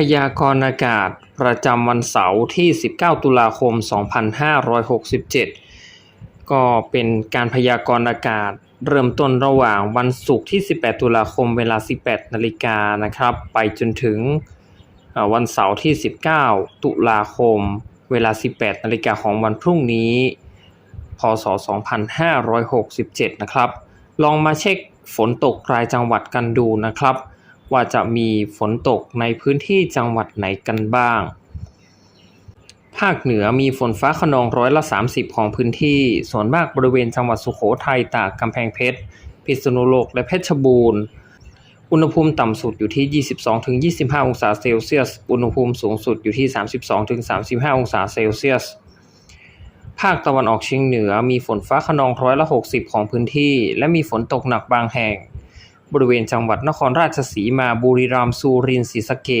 พยากรณ์อากาศประจำวันเสาร์ที่ 19 ตุลาคม 2567 ก็เป็นการพยากรณ์อากาศเริ่มต้นระหว่างวันศุกร์ที่ 18 ตุลาคมเวลา 18 นาฬิกานะครับ ไปจนถึงวันเสาร์ที่ 19 ตุลาคม เวลา 18 นาฬิกาของวันพรุ่งนี้ พศ 2567 นะครับ ลองมาเช็คฝนตกรายจังหวัดกันดูนะครับ ว่าจะมีฝนตกในพื้นที่จังหวัดไหนกันบ้าง ภาคเหนือมีฝนฟ้าขนองร้อยละ 30 ของพื้นที่ ส่วนมากบริเวณจังหวัดสุโขทัยตากกำแพงเพชร พิษณุโลกและเพชรบูรณ์ อุณหภูมิต่ำสุดอยู่ที่ 22-25 องศาเซลเซียส อุณหภูมิสูงสุดอยู่ที่ 32-35 องศาเซลเซียสภาคตะวันออกเฉียงเหนือมีฝนฟ้าขนองร้อยละ 60 ของพื้นที่ และมีฝนตกหนักบางแห่ง บริเวณจังหวัดนครราชสีมาบุรีรัมย์สุรินทร์ศรีสะเกษ